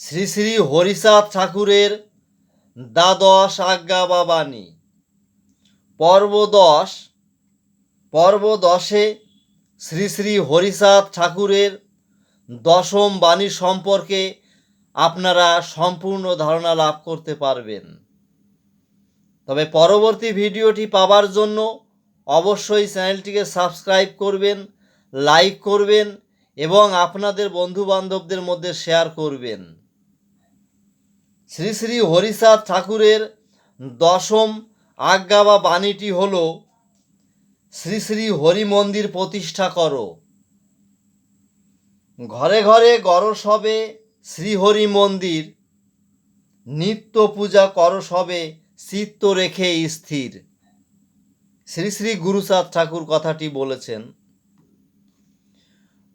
শ্রী শ্রী হরিচাঁদ ঠাকুরের দ্বাদশ আজ্ঞা বা বাণী। পর্ব দশ পর্ব দশে শ্রী শ্রী হরিচাঁদ ঠাকুরের দশম বাণী সম্পর্কে আপনারা সম্পূর্ণ ধারণা লাভ করতে পারবেন। তবে পরবর্তী ভিডিওটি পাবার জন্য অবশ্যই চ্যানেলটিকে সাবস্ক্রাইব করবেন, লাইক করবেন এবং আপনাদের বন্ধু বান্ধবদের মধ্যে শেয়ার করবেন। শ্রী শ্রী হরিচাঁদ ঠাকুরের দশম আজ্ঞা বা বাণীটি হল, শ্রী শ্রী হরি মন্দির প্রতিষ্ঠা করো। ঘরে ঘরে গরস হবে শ্রীহরি মন্দির নিত্য পূজা করস হবে চিত্ত রেখে স্থির। শ্রী শ্রী গুরুচাঁদ ঠাকুর কথাটি বলেছেন।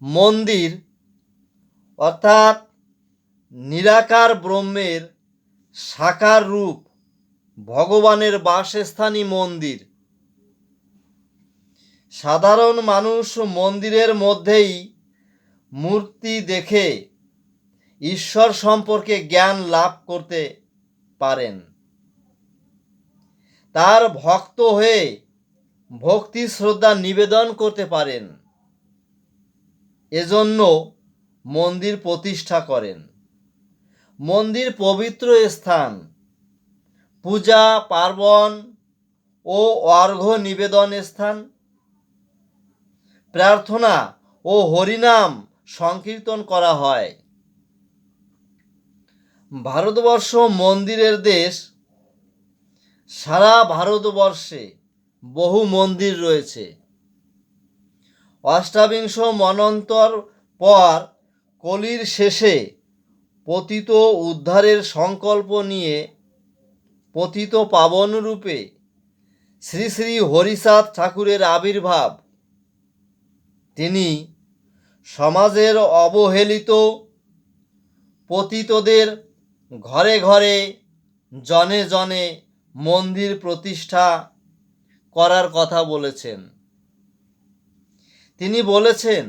মন্দির অর্থাৎ নিরাকার ব্রহ্মের সাকার রূপ, ভগবানের বাসস্থানী মন্দির। সাধারণ মানুষ মন্দিরের মধ্যেই মূর্তি দেখে ঈশ্বর সম্পর্কে জ্ঞান লাভ করতে পারেন। তার ভক্ত হয়ে ভক্তি শ্রদ্ধা নিবেদন করতে পারেন। এজন্য মন্দির প্রতিষ্ঠা করেন। মন্দির পবিত্র স্থান। পূজা, পার্বণ ও অর্ঘ্য নিবেদন স্থান। প্রার্থনা ও হরিনাম সংকীর্তন করা হয়। ভারতবর্ষ মন্দিরের দেশ। সারা ভারতবর্ষে বহু মন্দির রয়েছে। অষ্টাবিংশ মনন্তর পর কলির শেষে পতিত উদ্ধারের সংকল্প নিয়ে পতিত পাবন রূপে শ্রী শ্রী হরিচাঁদ ঠাকুরের আবির্ভাব। তিনি সমাজের অবহেলিত পতিতদের ঘরে ঘরে, জনে জনে মন্দির প্রতিষ্ঠা করার কথা বলেছেন। তিনি বলেছেন,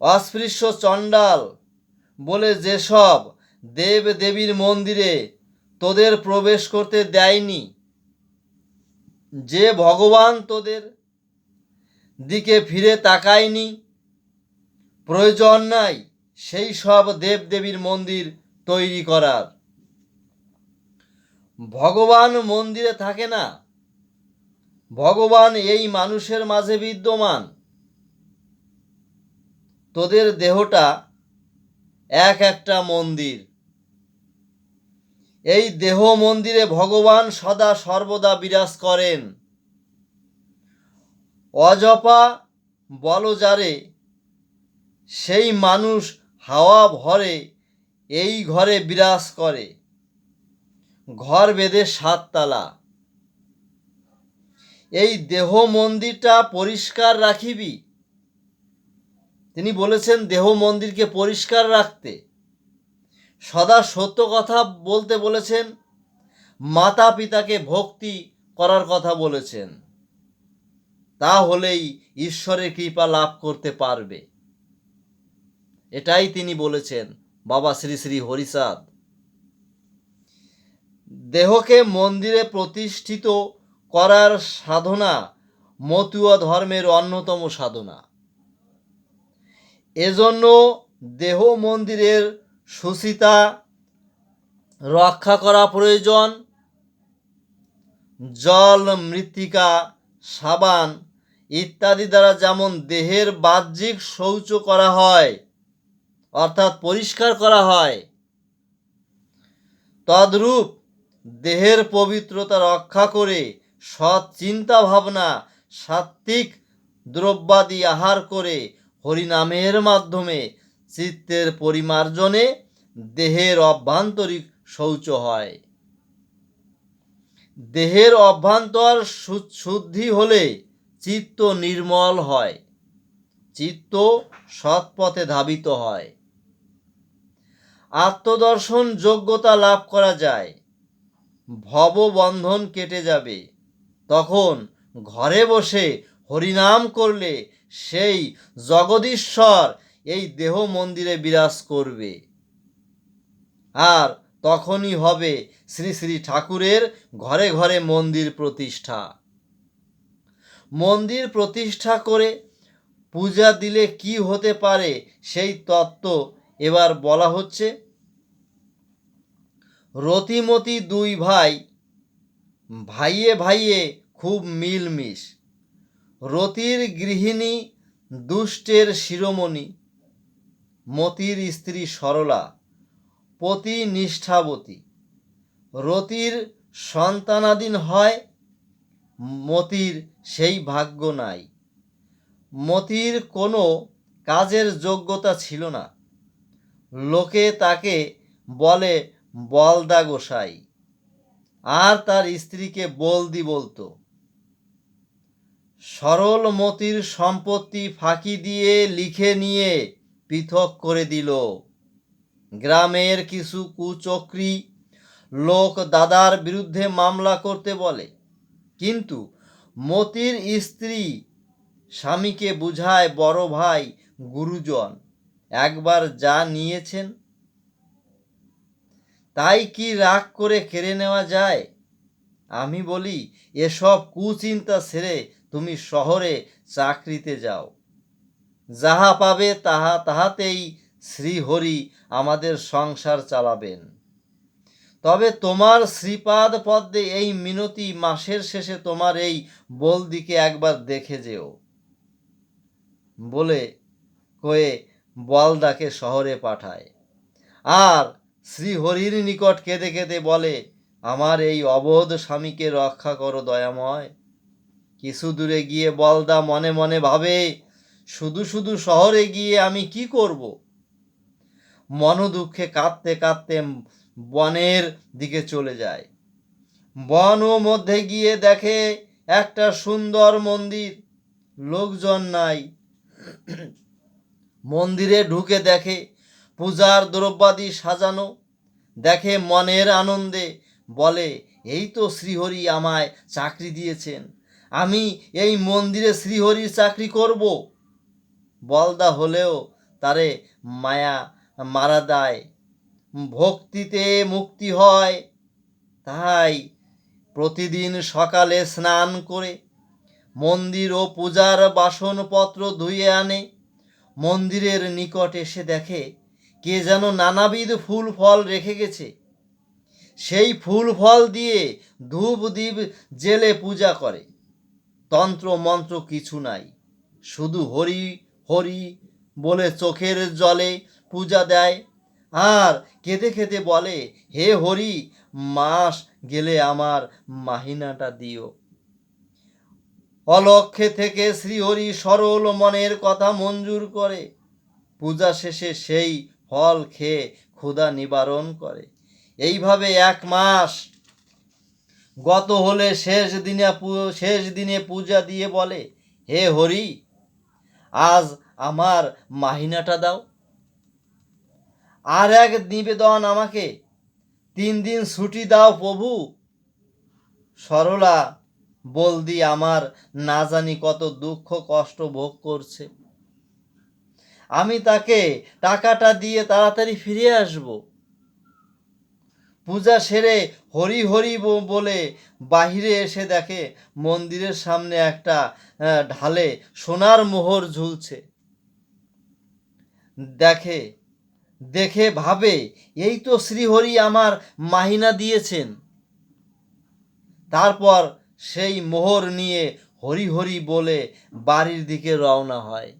অস্পৃশ্য চণ্ডাল বলে যেসব দেব দেবীর মন্দিরে তোদের প্রবেশ করতে দেয়নি। যে ভগবান তোদের দিকে ফিরে তাকায়নি, প্রয়োজন নাই সেই সব দেবদেবীর মন্দির তৈরি করার। ভগবান মন্দিরে থাকে না। ভগবান এই মানুষের মাঝে বিদ্যমান। তোদের দেহটা এক একটা মন্দির। এই দেহ মন্দিরে ভগবান সদা সর্বদা বিরাজ করেন। অজপা বলজারে সেই মানুষ হাওয়া ভরে এই ঘরে বিরাজ করে। ঘর বেঁধে সাততলা। এই দেহ মন্দিরটা পরিষ্কার রাখিবি তিনি বলেছেন, দেহ মন্দিরকে পরিষ্কার রাখতে। সদা সত্য কথা বলতে বলেছেন মাতা পিতাকে ভক্তি করার কথা বলেছেন। তাহলেই ঈশ্বরের কৃপা লাভ করতে পারবে। এটাই তিনি বলেছেন, বাবা শ্রী শ্রী হরিচাঁদ। দেহকে মন্দিরে প্রতিষ্ঠিত করার সাধনা মতুয়া ধর্মের অন্যতম সাধনা। এজন্য দেহ মন্দিরের সুচিতা রক্ষা করা প্রয়োজন। জল, মৃত্তিকা, সাবান ইত্যাদি দ্বারা যেমন দেহের বাহ্যিক শৌচ করা হয়, অর্থাৎ পরিষ্কার করা হয়, তদ্রূপ দেহের পবিত্রতা রক্ষা করে সৎ চিন্তা ভাবনা সাত্ত্বিক দ্রব্যাদি আহার করে হরিনামের মাধ্যমে চিত্তের পরিমার্জনে দেহের অভ্যন্তরিক শৌচ হয়। দেহের অভ্যন্তর শুদ্ধি হলে চিত্ত নির্মল হয়। চিত্ত সৎপথে ধাবিত হয়। আত্মদর্শন যোগ্যতা লাভ করা যায়। ভববন্ধন কেটে যাবে। তখন ঘরে বসে হরিনাম করলে সেই জগদীশ্বর এই দেহ মন্দিরে বিরাজ করবে। আর তখনই হবে শ্রী শ্রী ঠাকুরের ঘরে ঘরে মন্দির প্রতিষ্ঠা। মন্দির প্রতিষ্ঠা করে পূজা দিলে কি হতে পারে সেই তত্ত্ব এবার বলা হচ্ছে। রতিমতি দুই ভাই ভাইয়ে ভাইয়ে খুব মিলমিশ। রতির গৃহিণী দুষ্টের শিরোমণি, মতির স্ত্রী সরলা পতি নিষ্ঠাবতী রতির সন্তানাধীন হয়, মতির সেই ভাগ্য নাই। মতির কোনো কাজের যোগ্যতা ছিল না। লোকে তাকে বলে, বলদা গোসাই। আর তার স্ত্রীকে বলদি বলতো। সরল মতির সম্পত্তি ফাঁকি দিয়ে লিখে নিয়ে পৃথক করে দিল। গ্রামের কিছু কুচক্রী লোক দাদার বিরুদ্ধে মামলা করতে বলে। কিন্তু মতির স্ত্রী স্বামীকে বুঝায়, বড় ভাই, গুরুজন, একবার যা নিয়েছেন, তাই কি রাগ করে কেড়ে নেওয়া যায়? আমি বলি, এসব কুচিন্তা ছেড়ে তুমি শহরে চাকরিতে যাও। যাহা পাবে তাহা, তাহাতেই শ্রীহরি আমাদের সংসার চালাবেন। তবে তোমার শ্রীপাদ পদ্মে এই মিনতি মাসের শেষে তোমার এই বলদিকে একবার দেখে যেও। বলে কয়ে বলদাকে শহরে পাঠায়। আর শ্রীহরির নিকট কেঁদে কেঁদে বলে, আমার এই অবোধ স্বামীকে রক্ষা করো দয়াময়। কিছু দূরে গিয়ে বলদা মনে মনে ভাবে, শুধু শুধু শহরে গিয়ে আমি কি করব? মন দুঃখে কাঁদতে কাঁদতে বনের দিকে চলে যায়। বন ও মধ্যে গিয়ে দেখে একটা সুন্দর মন্দির। লোকজন নাই। মন্দিরে ঢুকে দেখে পূজার দ্রব্যাদি সাজানো। দেখে মনের আনন্দে বলে, এই তো শ্রীহরি আমায় চাকরি দিয়েছেন। আমি এই মন্দিরে শ্রীহরির চাকরি করব। বলদা হলেও তারে মায়া, মারা দেয়। ভক্তিতে মুক্তি হয়, তাই প্রতিদিন সকালে স্নান করে মন্দির ও পূজার বাসনপত্র ধুয়ে আনে। মন্দিরের নিকট এসে দেখে কে যেন নানাবিধ ফুল ফল রেখে গেছে। সেই ফুল ফল দিয়ে ধূপ দ্বীপ জেলে পূজা করে। তন্ত্র, মন্ত্র কিছু নাই। শুধু হরি হরি বলে চোখের জলে পূজা দেয়। আর কেঁদে কেঁদে বলে, হে হরি, মাস গেলে আমার মাহিনাটা দিও। অলক্ষে থেকে শ্রীহরি সরল মনের কথা মঞ্জুর করে। পূজা শেষে সেই ফল খেয়ে ক্ষুধা নিবারণ করে। এইভাবে এক মাস গত হলে শেষ দিনে শেষ দিনে পূজা দিয়ে বলে, হে হরি, আজ আমার মাহিনাটা দাও। আর এক নিবেদন আমাকে, তিন দিন ছুটি দাও প্রভু। সরলা বলদি আমার না জানি কত দুঃখ কষ্ট ভোগ করছে। আমি তাকে টাকাটা দিয়ে তাড়াতাড়ি ফিরে আসব। পূজা সেরে হরি হরি বলে বাহিরে এসে দেখে মন্দিরের সামনে একটা ঢালে সোনার মোহর ঝুলছে। দেখে দেখে ভাবে, এই তো শ্রীহরি আমার মাহিনা দিয়েছেন। তারপর সেই মোহর নিয়ে হরি হরি বলে বাড়ির দিকে রওনা হয়।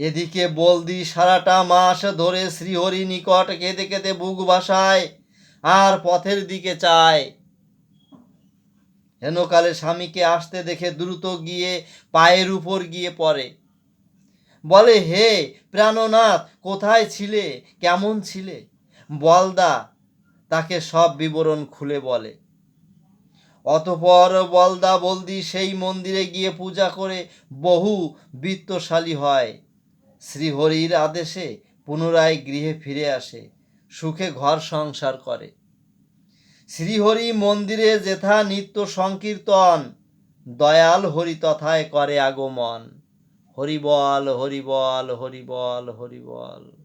এদিকে বলদি সারাটা মাস ধরে শ্রীহরি নিকট কেঁদে কেঁদে বুক ভাসায় আর পথের দিকে চায়। হেনকালে স্বামীকে আসতে দেখে দ্রুত গিয়ে পায়ের উপর গিয়ে পড়ে। বলে, হে প্রাণনাথ, কোথায় ছিলে? কেমন ছিলে? বলদা তাকে সব বিবরণ খুলে বলে। অতপর বলদা বলদি সেই মন্দিরে গিয়ে পূজা করে বহু বৃত্তশালী হয়। শ্রীহরির আদেশে পুনরায় গৃহে ফিরে আসে, সুখে ঘর সংসার করে। শ্রীহরি মন্দিরে যেথা নিত্য সংকীর্তন, দয়াল হরি তথায় করে আগমন। হরিবল হরিবল হরিবল হরিবল।